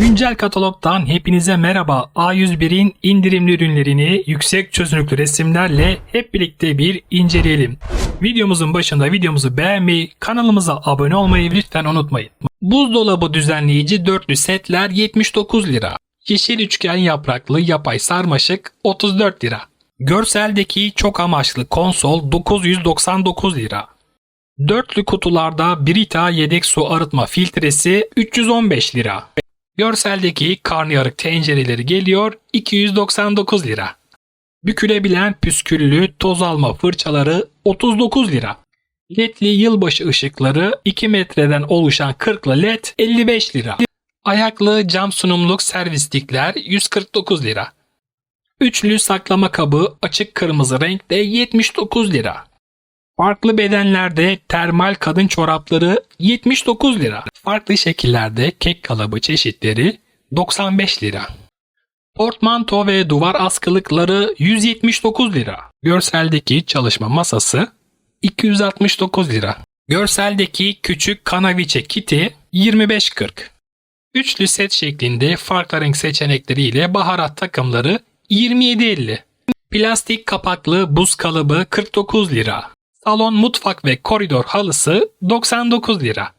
Güncel katalogdan hepinize merhaba. A101'in indirimli ürünlerini yüksek çözünürlüklü resimlerle hep birlikte bir inceleyelim. Videomuzun başında videomuzu beğenmeyi, kanalımıza abone olmayı lütfen unutmayın. Buzdolabı düzenleyici dörtlü setler 79 lira. Yeşil üçgen yapraklı yapay sarmaşık 34 lira. Görseldeki çok amaçlı konsol 999 lira. Dörtlü kutularda Brita yedek su arıtma filtresi 315 lira. Görseldeki karnıyarık tencereleri geliyor 299 lira. Bükülebilen püsküllü toz alma fırçaları 39 lira. LED'li yılbaşı ışıkları 2 metreden oluşan 40'lı LED 55 lira. Ayaklı cam sunumluk servislikler 149 lira. Üçlü saklama kabı açık kırmızı renkte 79 lira. Farklı bedenlerde termal kadın çorapları 79 lira. Farklı şekillerde kek kalıbı çeşitleri 95 lira. Portmanto ve duvar askılıkları 179 lira. Görseldeki çalışma masası 269 lira. Görseldeki küçük kanaviçe kiti 25.40. Üçlü set şeklinde farklı renk seçenekleriyle baharat takımları 27.50. Plastik kapaklı buz kalıbı 49 lira. Salon, mutfak ve koridor halısı 99 lira.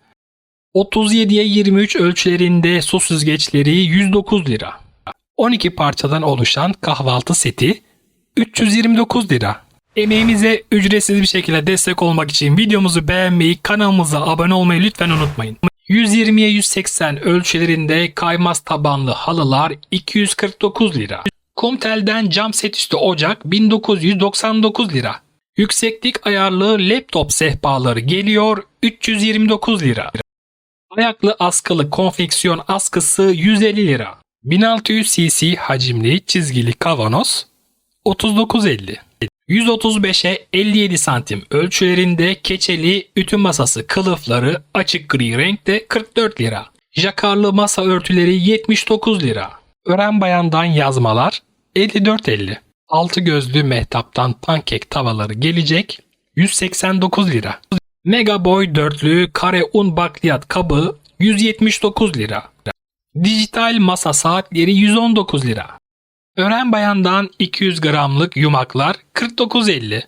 37'ye 23 ölçülerinde su süzgeçleri 109 lira. 12 parçadan oluşan kahvaltı seti 329 lira. Emeğimize ücretsiz bir şekilde destek olmak için videomuzu beğenmeyi, kanalımıza abone olmayı lütfen unutmayın. 120'ye 180 ölçülerinde kaymaz tabanlı halılar 249 lira. Kumtel'den cam set üstü ocak 1999 lira. Yükseklik ayarlı laptop sehpaları geliyor 329 lira. Ayaklı askılı konfeksiyon askısı 150 lira. 1600 cc hacimli çizgili kavanoz 39.50. 135'e 57 santim ölçülerinde keçeli ütü masası kılıfları açık gri renkte 44 lira. Jakarlı masa örtüleri 79 lira. Ören bayandan yazmalar 54.50. Altı gözlü mehtaptan pankek tavaları gelecek 189 lira. Mega Boy dörtlü kare un bakliyat kabı 179 lira. Dijital masa saatleri 119 lira. Ören bayandan 200 gramlık yumaklar 49.50.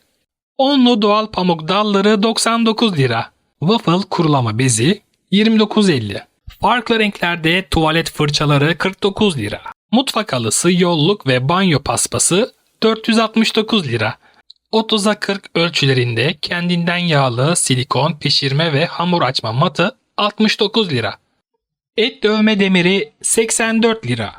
Onlu doğal pamuk dalları 99 lira. Waffle kurulama bezi 29.50. Farklı renklerde tuvalet fırçaları 49 lira. Mutfak halısı, yolluk ve banyo paspası 469 lira. 30'a 40 ölçülerinde kendinden yağlı silikon pişirme ve hamur açma matı 69 lira. Et dövme demiri 84 lira.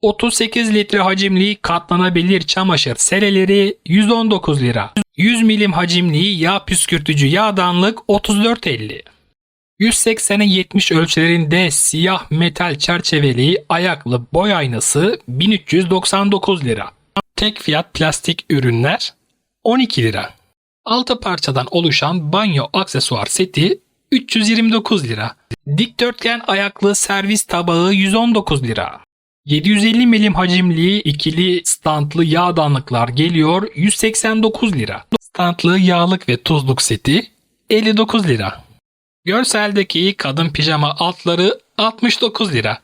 38 litre hacimli katlanabilir çamaşır sereleri 119 lira. 100 milim hacimli yağ püskürtücü yağdanlık 34.50. 180'e 70 ölçülerinde siyah metal çerçeveli ayaklı boy aynası 1399 lira. Tek fiyat plastik ürünler 12 lira. 6 parçadan oluşan banyo aksesuar seti 329 lira. Dikdörtgen ayaklı servis tabağı 119 lira. 750 milim hacimli ikili standlı yağdanlıklar geliyor 189 lira. Standlı yağlık ve tuzluk seti 59 lira. Görseldeki kadın pijama altları 69 lira.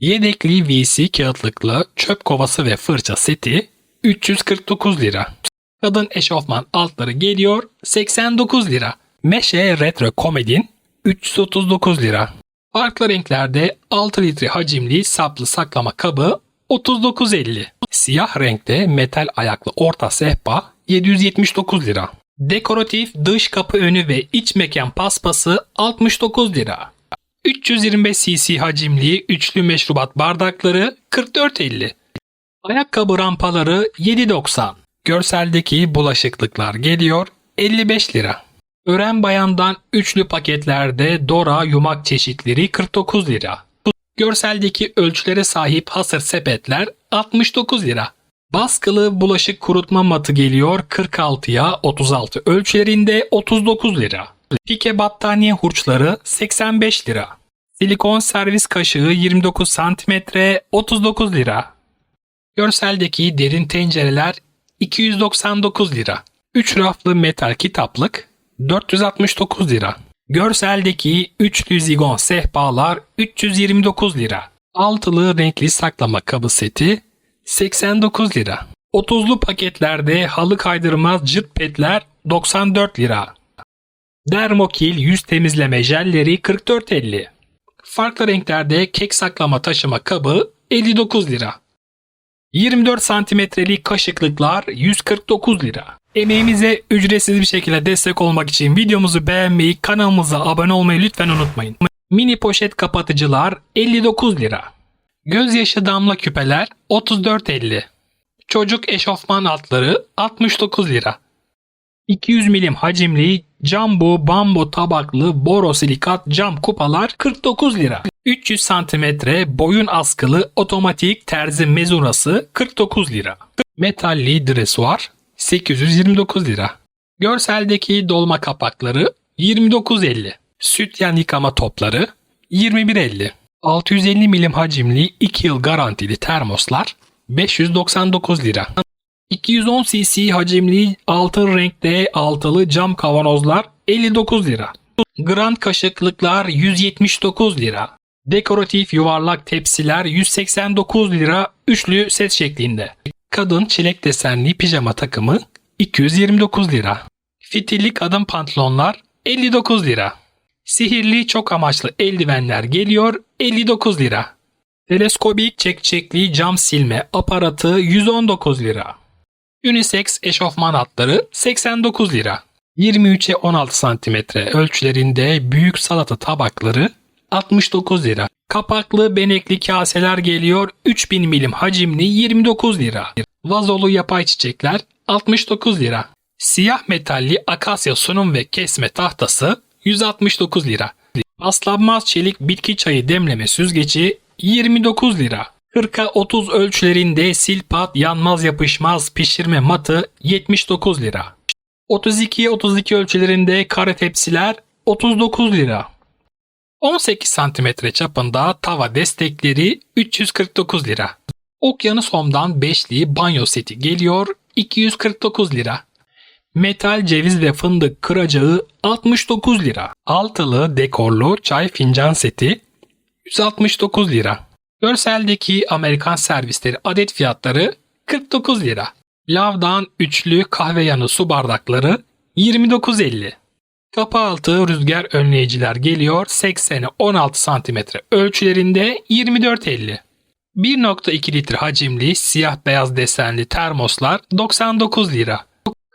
Yedekli VC kağıtlıklı çöp kovası ve fırça seti 349 lira. Kadın eşofman altları geliyor 89 lira. Meşe Retro Komedin 339 lira. Farklı renklerde 6 litre hacimli saplı saklama kabı 39.50. Siyah renkte metal ayaklı orta sehpa 779 lira. Dekoratif dış kapı önü ve iç mekan paspası 69 lira. 325 cc hacimli üçlü meşrubat bardakları 44.50. Ayakkabı rampaları 7.90. Görseldeki bulaşıklıklar geliyor 55 lira. Ören bayandan üçlü paketlerde Dora yumak çeşitleri 49 lira. Görseldeki ölçülere sahip hasır sepetler 69 lira. Baskılı bulaşık kurutma matı geliyor 46'ya 36 ölçülerinde 39 lira. Pike battaniye hurçları 85 lira. Silikon servis kaşığı 29 cm 39 lira. Görseldeki derin tencereler 299 lira. 3 raflı metal kitaplık 469 lira. Görseldeki üçlü zigon sehpalar 329 lira. Altılı renkli saklama kabı seti 89 lira. 30'lu paketlerde halı kaydırmaz cırt petler 94 lira. Dermokil yüz temizleme jelleri 44.50. Farklı renklerde kek saklama taşıma kabı 59 lira. 24 santimetrelik kaşıklıklar 149 lira. Emeğimize ücretsiz bir şekilde destek olmak için videomuzu beğenmeyi, kanalımıza abone olmayı lütfen unutmayın. Mini poşet kapatıcılar 59 lira. Gözyaşı damla küpeler 34.50. Çocuk eşofman altları 69 lira. 200 milim hacimli jumbo bambo tabaklı borosilikat cam kupalar 49 lira. 300 santimetre boyun askılı otomatik terzi mezurası 49 lira. Metalli dresuar 829 lira. Görseldeki dolma kapakları 29.50. Sütyen yıkama topları 21.50. 650 milim hacimli 2 yıl garantili termoslar 599 lira. 210 cc hacimli altın renkte altılı cam kavanozlar 59 lira. Grand kaşıklıklar 179 lira. Dekoratif yuvarlak tepsiler 189 lira üçlü set şeklinde. Kadın çilek desenli pijama takımı 229 lira. Fitilli kadın pantolonlar 59 lira. Sihirli çok amaçlı eldivenler geliyor 59 lira. Teleskobik çekçekli cam silme aparatı 119 lira. Unisex eşofman hatları 89 lira. 23'e 16 cm ölçülerinde büyük salata tabakları 69 lira. Kapaklı benekli kaseler geliyor 3000 milim hacimli 29 lira. Vazolu yapay çiçekler 69 lira. Siyah metalli akasya sunum ve kesme tahtası 169 lira. Paslanmaz çelik bitki çayı demleme süzgeci 29 lira. 40'a 30 ölçülerinde silpat yanmaz yapışmaz pişirme matı 79 lira. 32'ye 32 ölçülerinde kare tepsiler 39 lira. 18 cm çapında tava destekleri 349 lira. Okyanus Home'dan beşli banyo seti geliyor 249 lira. Metal ceviz ve fındık kıracağı 69 lira. Altılı dekorlu çay fincan seti 169 lira. Görseldeki Amerikan servisleri adet fiyatları 49 lira. Lavdan üçlü kahve yanı su bardakları 29.50. Kapı altı rüzgar önleyiciler geliyor 80'e 16 cm ölçülerinde 24.50. 1.2 litre hacimli siyah beyaz desenli termoslar 99 lira.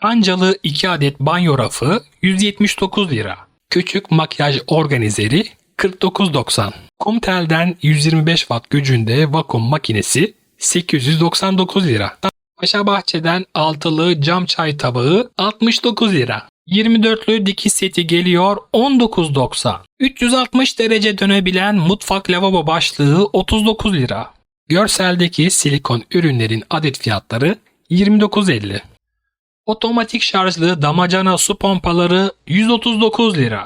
Kancalı 2 adet banyo rafı 179 lira. Küçük makyaj organizeri 49.90. Kumtel'den 125 watt gücünde vakum makinesi 899 lira. Paşa Bahçe'den altılı cam çay tabağı 69 lira. 24'lü dikiş seti geliyor 19.90. 360 derece dönebilen mutfak lavabo başlığı 39 lira. Görseldeki silikon ürünlerin adet fiyatları 29.50. Otomatik şarjlı damacana su pompaları 139 lira.